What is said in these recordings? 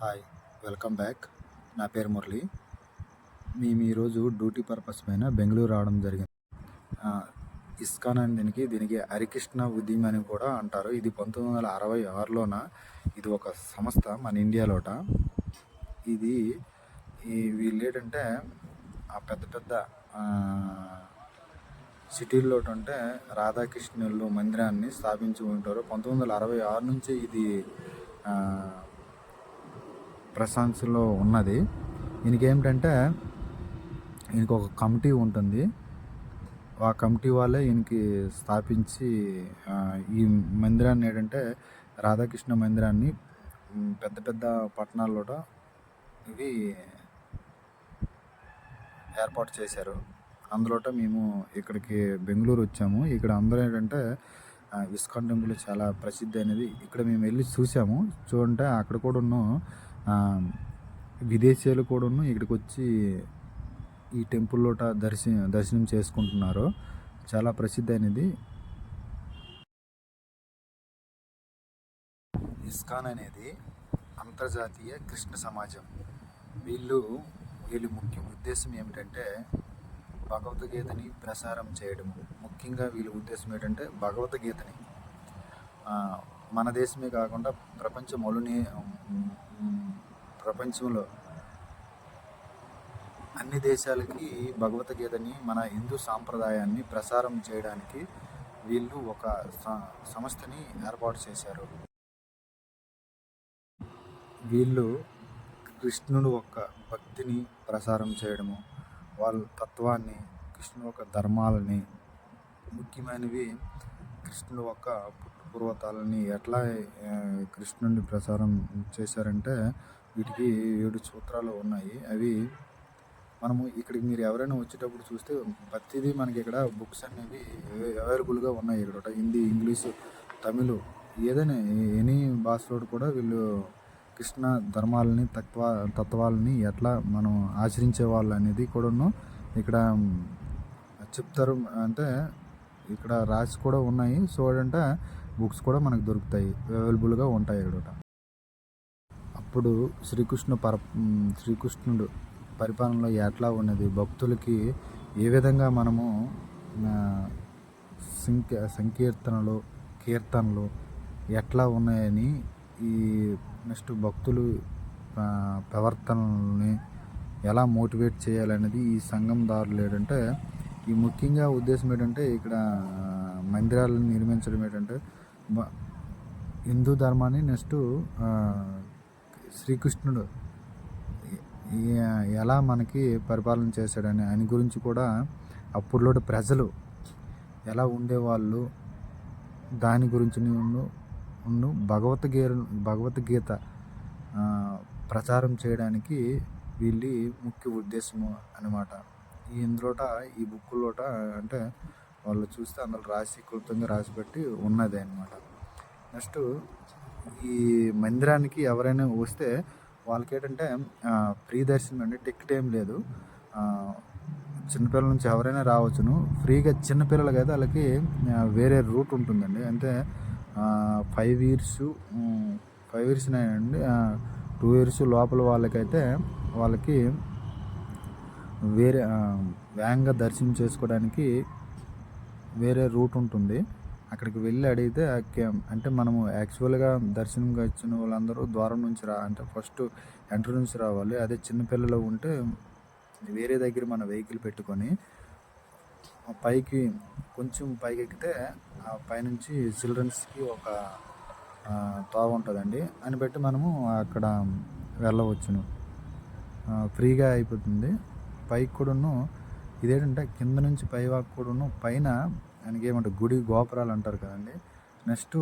Hi welcome back. నా పేరు మురళి. మేము ఈరోజు డ్యూటీ పర్పస్ పైన బెంగళూరు రావడం జరిగింది. ఇస్కాన్ అని దీనికి దీనికి హరికృష్ణ ఉద్యమం అని కూడా అంటారు. ఇది పంతొమ్మిది వందల అరవై ఆరులోన ఇది ఒక సంస్థ మన ఇండియాలోట ఇది వీళ్ళేటంటే వీళ్ళు ఏంటంటే ఆ పెద్ద పెద్ద సిటీల్లో అంటే రాధాకృష్ణులు మందిరాన్ని స్థాపించి ఉంటారు. పంతొమ్మిది వందల అరవై ఆరు నుంచి ఇది ప్రశాంత్స్లో ఉన్నది. ఈయనకేమిటంటే ఏమిటంటే ఈయనకి ఒక కమిటీ ఉంటుంది. ఆ కమిటీ వాళ్ళే ఈయనకి స్థాపించి ఈ మందిరాన్ని ఏంటంటే రాధాకృష్ణ మందిరాన్ని పెద్ద పెద్ద పట్టణాల్లో ఇవి ఏర్పాటు చేశారు. అందులోట మేము ఇక్కడికి బెంగళూరు వచ్చాము. ఇక్కడ అందరూ ఏంటంటే ఇస్కాన్ టెంపుల్ చాలా ప్రసిద్ధి అనేది ఇక్కడ మేము వెళ్ళి చూసాము. చూడంటే అక్కడ కూడా ఉన్న విదేశీయులు కూడా ఇక్కడికి వచ్చి ఈ టెంపుల్లోట దర్శి దర్శనం చేసుకుంటున్నారు. చాలా ప్రసిద్ధి అనేది ఇస్కాన్ అనేది అంతర్జాతీయ కృష్ణ సమాజం. వీళ్ళు వీళ్ళ ముఖ్య ఉద్దేశం ఏమిటంటే భగవద్గీతని ప్రసారం చేయడం ముఖ్యంగా వీళ్ళ ఉద్దేశం ఏంటంటే భగవద్గీతని. మన దేశమే కాకుండా ప్రపంచం మొలుని ప్రపంచంలో అన్ని దేశాలకి భగవద్గీతని మన హిందూ సాంప్రదాయాన్ని ప్రసారం చేయడానికి వీళ్ళు ఒక స- సంస్థని ఏర్పాటు చేశారు. వీళ్ళు కృష్ణుడు యొక్క భక్తిని ప్రసారం చేయడము వాళ్ళ తత్వాన్ని కృష్ణుడు యొక్క ధర్మాలని ముఖ్యమైనవి కృష్ణుడు యొక్క పుట్టుపూర్వతాలని ఎట్లా కృష్ణుడిని ప్రసారం చేశారంటే వీటికి ఏడు సూత్రాలు ఉన్నాయి. అవి మనము ఇక్కడికి మీరు ఎవరైనా వచ్చేటప్పుడు చూస్తే ప్రతిదీ మనకి ఇక్కడ బుక్స్ అనేవి అవైలబుల్గా ఉన్నాయి ఇక్కడ. హిందీ ఇంగ్లీష్ తమిళ్ ఏదైనా ఎనీ భాషలో కూడా వీళ్ళు కృష్ణ ధర్మాలని తత్వ తత్వాలని ఎట్లా మనం ఆచరించే వాళ్ళు అనేది కూడాను ఇక్కడ చెప్తారు. అంటే ఇక్కడ రాసి కూడా ఉన్నాయి. సో ఏంటంటే బుక్స్ కూడా మనకు దొరుకుతాయి. అవైలబుల్గా ఉంటాయి ఇక్కడ. అప్పుడు శ్రీకృష్ణ పర శ్రీకృష్ణుడు పరిపాలనలో ఎట్లా ఉన్నది? భక్తులకి ఏ విధంగా మనము సంక సంకీర్తనలు కీర్తనలు ఎట్లా ఉన్నాయని ఈ నెక్స్ట్ భక్తులు ప్రవర్తనల్ని ఎలా మోటివేట్ చేయాలనేది ఈ సంఘం దారులు ఏంటంటే ఈ ముఖ్యంగా ఉద్దేశం ఏంటంటే ఇక్కడ మందిరాలను నిర్మించడం ఏంటంటే హిందూ ధర్మాన్ని నెక్స్ట్ శ్రీకృష్ణుడు ఎలా మనకి పరిపాలన చేశాడని ఆయన గురించి కూడా అప్పుడులో ప్రజలు ఎలా ఉండేవాళ్ళు దాని గురించి ఉన్ను ఉన్ను భగవద్గీత భగవద్గీత ప్రచారం చేయడానికి వీళ్ళ ముఖ్య ఉద్దేశము అనమాట ఈ ఇందులోట ఈ బుక్కులోట అంటే వాళ్ళు చూస్తే అందులో రాసి కృతంగా రాసిపెట్టి ఉన్నది అనమాట నెక్స్ట్ ఈ మందిరానికి ఎవరైనా వస్తే వాళ్ళకి ఏంటంటే ఫ్రీ దర్శనం అండి టికెట్ ఏం లేదు. చిన్నపిల్లల నుంచి ఎవరైనా రావచ్చును. ఫ్రీగా చిన్నపిల్లలకి అయితే వాళ్ళకి వేరే రూట్ ఉంటుందండి. అంటే ఫైవ్ ఇయర్స్ ఫైవ్ ఇయర్స్ అండి టూ ఇయర్స్ లోపల వాళ్ళకైతే వాళ్ళకి వేరే వేగంగా దర్శనం చేసుకోవడానికి వేరే రూట్ ఉంటుంది. అక్కడికి వెళ్ళి అడిగితే అంటే మనము యాక్చువల్గా దర్శనంగా వచ్చిన వాళ్ళందరూ ద్వారం నుంచి రా అంటే ఫస్ట్ ఎంటర్ నుంచి రావాలి. అదే చిన్నపిల్లలు ఉంటే వేరే దగ్గర మన వెహికల్ పెట్టుకొని పైకి కొంచెం పైకి ఎక్కితే ఆ పైనుంచి చిల్డ్రన్స్కి ఒక తోవ ఉంటుందండి. అని బట్టి మనము అక్కడ వెళ్ళవచ్చును. ఫ్రీగా అయిపోతుంది. పైకి కూడాను ఇదేంటంటే కింద నుంచి పై వాక్ కూడాను పైన ఆయనకి ఏమంటారు గుడి గోపురాలు అంటారు కదండి. నెక్స్ట్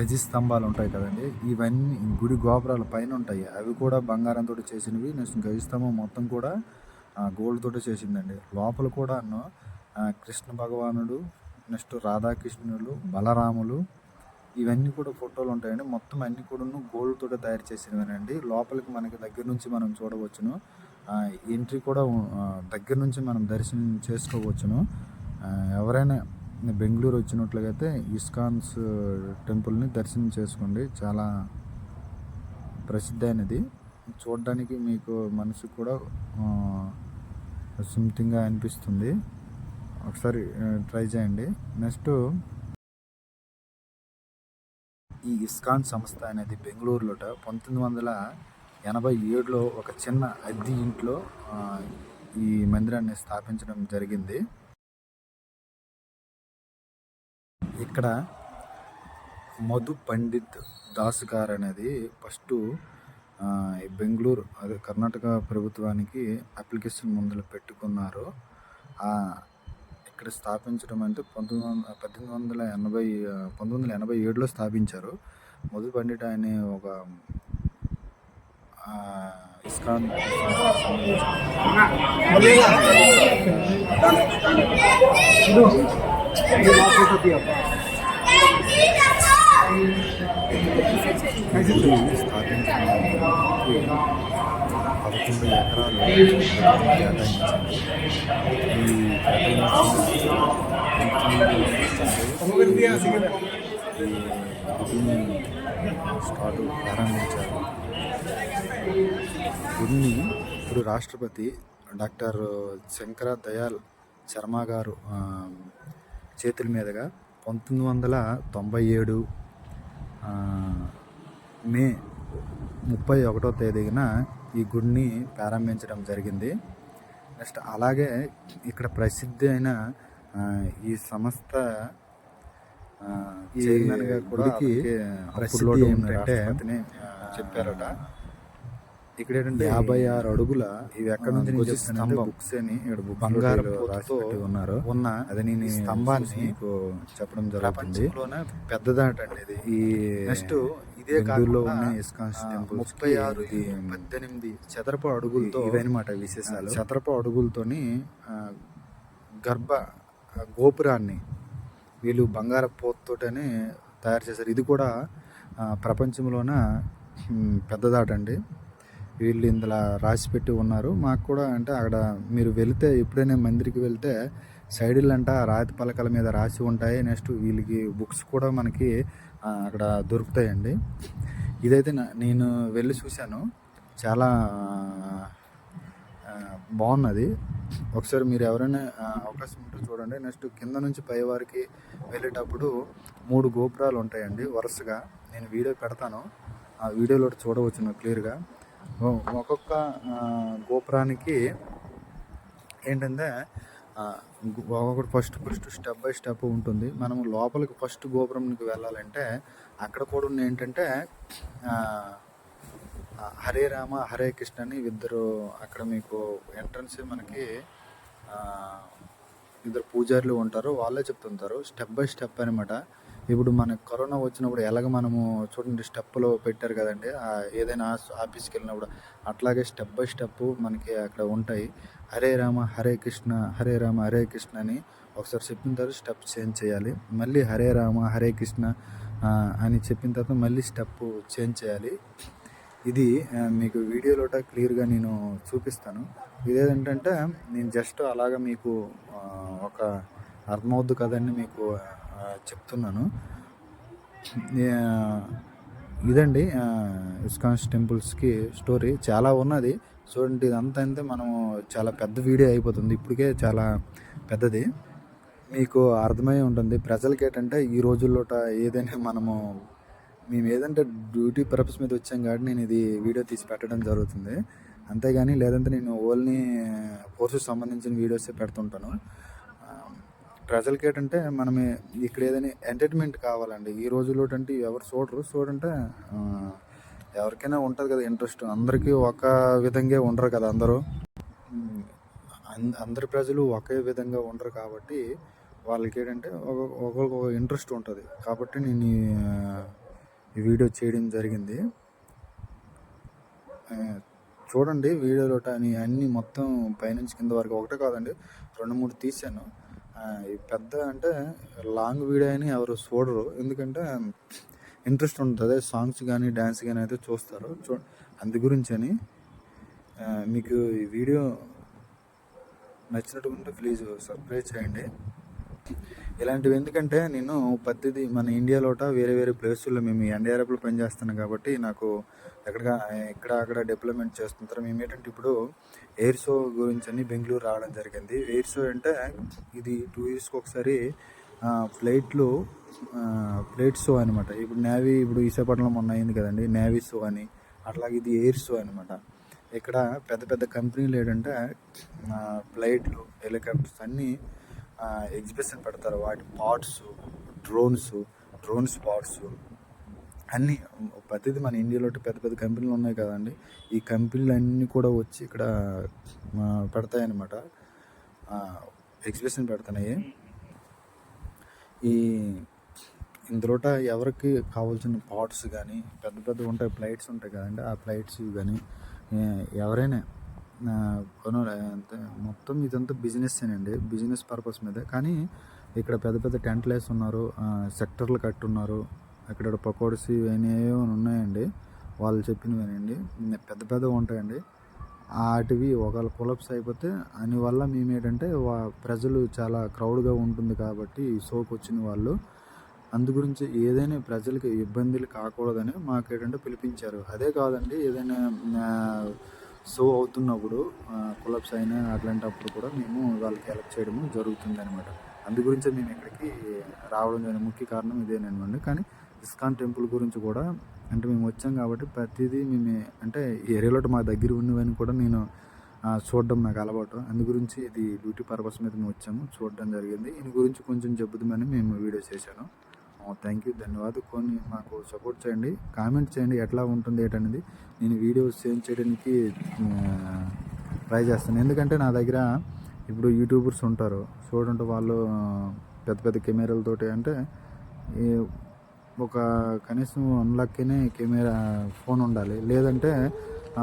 గజి స్తంభాలు ఉంటాయి కదండి. ఇవన్నీ గుడి గోపురాల పైన ఉంటాయి. అవి కూడా బంగారంతో చేసినవి. నెక్స్ట్ గజి స్తంభం మొత్తం కూడా గోల్డ్ తోటి చేసిందండి. లోపల కూడా కృష్ణ భగవానుడు నెక్స్ట్ రాధాకృష్ణులు బలరాములు ఇవన్నీ కూడా ఫోటోలు ఉంటాయండి. మొత్తం అన్నీ కూడా గోల్డ్ తోటి తయారు చేసినవేనండి. లోపలికి మనకి దగ్గర నుంచి మనం చూడవచ్చును. ఎంట్రీ కూడా దగ్గర నుంచి మనం దర్శనం చేసుకోవచ్చును. ఎవరైనా బెంగళూరు వచ్చినట్లయితే ఇస్కాన్స్ టెంపుల్ని దర్శనం చేసుకోండి. చాలా ప్రసిద్ధమైనది. అయినది చూడడానికి మీకు మనసు కూడా సున్నితంగా అనిపిస్తుంది. ఒకసారి ట్రై చేయండి. నెక్స్ట్ ఈ ఇస్కాన్ సంస్థ అనేది బెంగళూరులోట పంతొమ్మిది వందల ఎనభై ఏడులో ఒక చిన్న అద్దె ఇంట్లో ఈ మందిరాన్ని స్థాపించడం జరిగింది. ఇక్కడ మధు పండిత్ దాస్ గారు అనేది ఫస్ట్ బెంగళూరు అదే కర్ణాటక ప్రభుత్వానికి అప్లికేషన్ ముందులు పెట్టుకున్నారు. ఇక్కడ స్థాపించడం అంటే పంతొమ్మిది వందల పద్దెనిమిది వందల ఎనభై పంతొమ్మిది వందల ఎనభై ఏడులో స్థాపించారు. మధు పండిట్ అనే ఒక ఇస్కాన్ స్థాపించడానికి పదకొండు ఎకరాలు కేటాయించారు ఈ కేటాయించిన స్టార్ట్ ప్రారంభించారు. గుడిని ఇప్పుడు రాష్ట్రపతి డాక్టర్ శంకర దయాల్ శర్మ గారు చేతుల మీదుగా పంతొమ్మిది వందల తొంభై ఏడు మే ముప్పై ఒకటో తేదీన ఈ గుడిని ప్రారంభించడం జరిగింది. నెక్స్ట్ అలాగే ఇక్కడ ప్రసిద్ధి అయిన ఈ సంస్థ ఆ, చైర్మన్గా కూడా ప్రసిద్ధి ఏంటంటే చెప్పారట. ఇక్కడ యాభై ఆరు అడుగుల ఇవి ఎక్కడ నుంచి నేను బుక్స్ అని ఇక్కడ బంగారు రాసి ఉన్నారు. ఉన్న అది నేను స్తంభాన్ని మీకు చెప్పడం జరుగుతుంది. పెద్దదాటండి ఇది. ఈ నెక్స్ట్ ఇదే కాలంలో ఉన్న ఇస్కాన్ టెంపుల్ ముప్పై ఆరు పద్దెనిమిది చదరపు అడుగులతో ఇవన్నమాట విశేషాలు. చదరపు అడుగులతోని గర్భ గోపురాన్ని వీళ్ళు బంగారు పోత్తోటనే తయారు చేశారు. ఇది కూడా ప్రపంచంలోన పెద్దదాటండి. వీళ్ళు ఇందులో రాసి పెట్టి ఉన్నారు. మాకు కూడా అంటే అక్కడ మీరు వెళితే ఎప్పుడైనా మందిరికి వెళ్తే సైడులు అంట రాతి పలకల మీద రాసి ఉంటాయి. నెక్స్ట్ వీళ్ళకి బుక్స్ కూడా మనకి అక్కడ దొరుకుతాయండి. ఇదైతే నా- నేను వెళ్ళి చూశాను. చాలా బాగున్నది. ఒకసారి మీరు ఎవరైనా అవకాశం ఉంటే చూడండి. నెక్స్ట్ కింద నుంచి పై వారికి వెళ్ళేటప్పుడు మూడు గోపురాలు ఉంటాయండి వరుసగా. నేను వీడియో పెడతాను. ఆ వీడియోలో చూడవచ్చు నాకు క్లియర్గా. ఒక్కొక్క గోపురానికి ఏంటంటే ఆ, ఒక్కొక్కటి first first step by step ఉంటుంది. మనం లోపలికి ఫస్ట్ గోపురంకి వెళ్ళాలంటే అక్కడ కూడా ఉన్న ఏంటంటే హరే రామ హరే కృష్ణ అని ఇద్దరు అక్కడ మీకు ఎంట్రన్స్ మనకి ఇద్దరు పూజారులు ఉంటారు వాళ్ళే చెప్తుంటారు స్టెప్ బై స్టెప్ అనమాట ఇప్పుడు మనకు కరోనా వచ్చినప్పుడు ఎలాగ మనము చూడండి స్టెప్లో పెట్టారు కదండి ఏదైనా ఆఫీస్కి వెళ్ళినప్పుడు అట్లాగే స్టెప్ బై స్టెప్ మనకి అక్కడ ఉంటాయి. హరే రామ హరే కృష్ణ హరే రామ హరే కృష్ణ అని ఒకసారి చెప్పిన తర్వాత స్టెప్ చేంజ్ చేయాలి. మళ్ళీ హరే రామ హరే కృష్ణ అని చెప్పిన తర్వాత మళ్ళీ స్టెప్ చేంజ్ చేయాలి. ఇది మీకు వీడియోలోట క్లియర్గా నేను చూపిస్తాను. ఇదేంటంటే నేను జస్ట్ అలాగా మీకు ఒక అర్థమవుద్దు కదండి మీకు చెప్తున్నాను. ఇదండి ఇస్కాన్స్ టెంపుల్స్కి స్టోరీ. చాలా ఉన్నది. చూడండి ఇదంతా అయితే మనము చాలా పెద్ద వీడియో అయిపోతుంది. ఇప్పటికే చాలా పెద్దది. మీకు అర్థమై ఉంటుంది. ప్రజలకి ఏంటంటే ఈ రోజుల్లోట ఏదైనా మనము మేము ఏదంటే డ్యూటీ పర్పస్ మీద వచ్చాం కాబట్టి నేను ఇది వీడియో తీసి పెట్టడం జరుగుతుంది. అంతేగాని లేదంటే నేను ఓన్లీ కోర్సు సంబంధించిన వీడియోసే పెడుతుంటాను. ప్రజలకి ఏంటంటే మనం ఇక్కడ ఏదైనా ఎంటర్టైన్మెంట్ కావాలండి. ఈ రోజుల్లో అంటే ఎవరు చూడరు. చూడంటే ఎవరికైనా ఉంటుంది కదా ఇంట్రెస్ట్ అందరికీ ఒక విధంగా ఉండరు కదా అందరూ. అందరి ప్రజలు ఒకే విధంగా ఉండరు కాబట్టి వాళ్ళకి ఏంటంటే ఒక- ఒక ఇంట్రెస్ట్ ఉంటుంది. కాబట్టి నేను ఈ, వీడియో చేయడం జరిగింది. చూడండి వీడియోలో అని అన్నీ మొత్తం పైనుంచి కింద వరకు ఒకటే కాదండి రెండు మూడు తీసాను పెద్ద అంటే లాంగ్ వీడియో అని ఎవరు చూడరు. ఎందుకంటే ఇంట్రెస్ట్ ఉంటుంది. సాంగ్స్ కానీ డ్యాన్స్ కానీ అయితే చూస్తారు. చూ అందు గురించి అని మీకు ఈ వీడియో నచ్చినట్టు ఉంటే ప్లీజ్ సబ్స్క్రైబ్ చేయండి. ఇలాంటివి ఎందుకంటే నేను పత్తిది మన ఇండియాలోట వేరే వేరే ప్లేసుల్లో మేము ఎన్డీఆర్ఎఫ్లో పనిచేస్తున్నాం కాబట్టి నాకు ఎక్కడ ఇక్కడ అక్కడ డెవలప్మెంట్ చేస్తుంటారు మేము ఏంటంటే ఇప్పుడు ఎయిర్ షో గురించి అని బెంగళూరు రావడం జరిగింది. ఎయిర్ షో అంటే ఇది టూ ఇయర్స్కి ఒకసారి ఫ్లైట్లు ఫ్లైట్ షో అనమాట ఇప్పుడు నేవీ ఇప్పుడు విశాఖపట్నంలో మొన్న అయింది కదండి నేవీ షో అని. అట్లాగే ఇది ఎయిర్ షో అనమాట ఇక్కడ పెద్ద పెద్ద కంపెనీలు ఏంటంటే ఫ్లైట్లు హెలికాప్టర్స్ అన్నీ ఎగ్జిబిషన్ పెడతారు. వాటి పార్ట్స్ డ్రోన్స్ డ్రోన్స్ పార్ట్స్ అన్నీ ప్రతిదీ మన ఇండియాలో పెద్ద పెద్ద కంపెనీలు ఉన్నాయి కదండి. ఈ కంపెనీలు అన్నీ కూడా వచ్చి ఇక్కడ పెడతాయి అన్నమాట ఎగ్జిబిషన్ పెడుతున్నాయి ఈ ఇందులోట ఎవరికి కావాల్సిన పార్ట్స్ కానీ పెద్ద పెద్ద ఉంటాయి ఫ్లైట్స్ ఉంటాయి కదండి. ఆ ఫ్లైట్స్ కానీ ఎవరైనా కొన మొత్తం ఇదంతా బిజినెస్ అండి బిజినెస్ పర్పస్ మీద. కానీ ఇక్కడ పెద్ద పెద్ద టెంట్లు వేస్తున్నారు ఉన్నారు సెక్టర్లు కట్టున్నారు అక్కడ పకోడీస్ ఇవన్నీ ఉన్నాయండి. వాళ్ళు చెప్పినవేనండి. పెద్ద పెద్దగా ఉంటాయండి. వాటివి ఒకవేళ కొలప్స్ అయిపోతే దానివల్ల మేము ఏంటంటే ప్రజలు చాలా క్రౌడ్గా ఉంటుంది కాబట్టి సోకు వచ్చిన వాళ్ళు అందు గురించి ఏదైనా ప్రజలకు ఇబ్బందులు కాకూడదని మాకు ఏంటంటే పిలిపించారు. అదే కాదండి ఏదైనా సో అవుతున్నప్పుడు కొలప్స్ అయినా అట్లాంటప్పుడు కూడా మేము వాళ్ళకి హెల్ప్ చేయడము జరుగుతుంది అనమాట అందు గురించి మేము ఇక్కడికి రావడం జరిగిన ముఖ్య కారణం ఇదేనండి కానీ ఇస్కాన్ టెంపుల్ గురించి కూడా అంటే మేము వచ్చాం కాబట్టి ప్రతిదీ మేము అంటే ఏరియాలో మా దగ్గర ఉన్నవని కూడా నేను చూడడం నాకు అలవాటు. అందు గురించి ఇది డ్యూటీ పర్పస్ మీద మేము వచ్చాము చూడడం జరిగింది. దీని గురించి కొంచెం చెబుదామని మేము వీడియో చేశాను. Oh, థ్యాంక్ యూ ధన్యవాదాలు. కొన్ని మాకు సపోర్ట్ చేయండి. కామెంట్ చేయండి. ఎట్లా ఉంటుంది ఏంటనేది నేను వీడియోస్ చేంజ్ చేయడానికి uh, ట్రై చేస్తాను. ఎందుకంటే నా దగ్గర ఇప్పుడు యూట్యూబర్స్ ఉంటారు. చూడంటే వాళ్ళు uh, పెద్ద పెద్ద కెమెరాలతోటి అంటే ఒక కనీసం వన్ లాక్నే కెమెరా ఫోన్ ఉండాలి. లేదంటే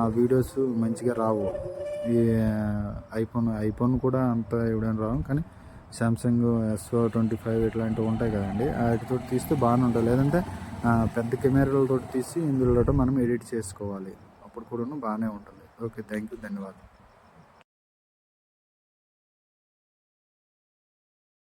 ఆ వీడియోస్ మంచిగా రావు. ఈ uh, ఐఫోన్ ఐఫోన్ కూడా అంత ఇవ్వడం రావు. కానీ సామ్సంగ్ ఎస్ ట్వంటీ ఫైవ్ ఇట్లాంటివి ఉంటాయి కదండి. వాటితో తీస్తే బాగానే ఉంటుంది. లేదంటే పెద్ద కెమెరాలతో తీసి ఇందులో మనం ఎడిట్ చేసుకోవాలి. అప్పుడు కూడా బాగానే ఉంటుంది. ఓకే థ్యాంక్ యూ ధన్యవాదాలు.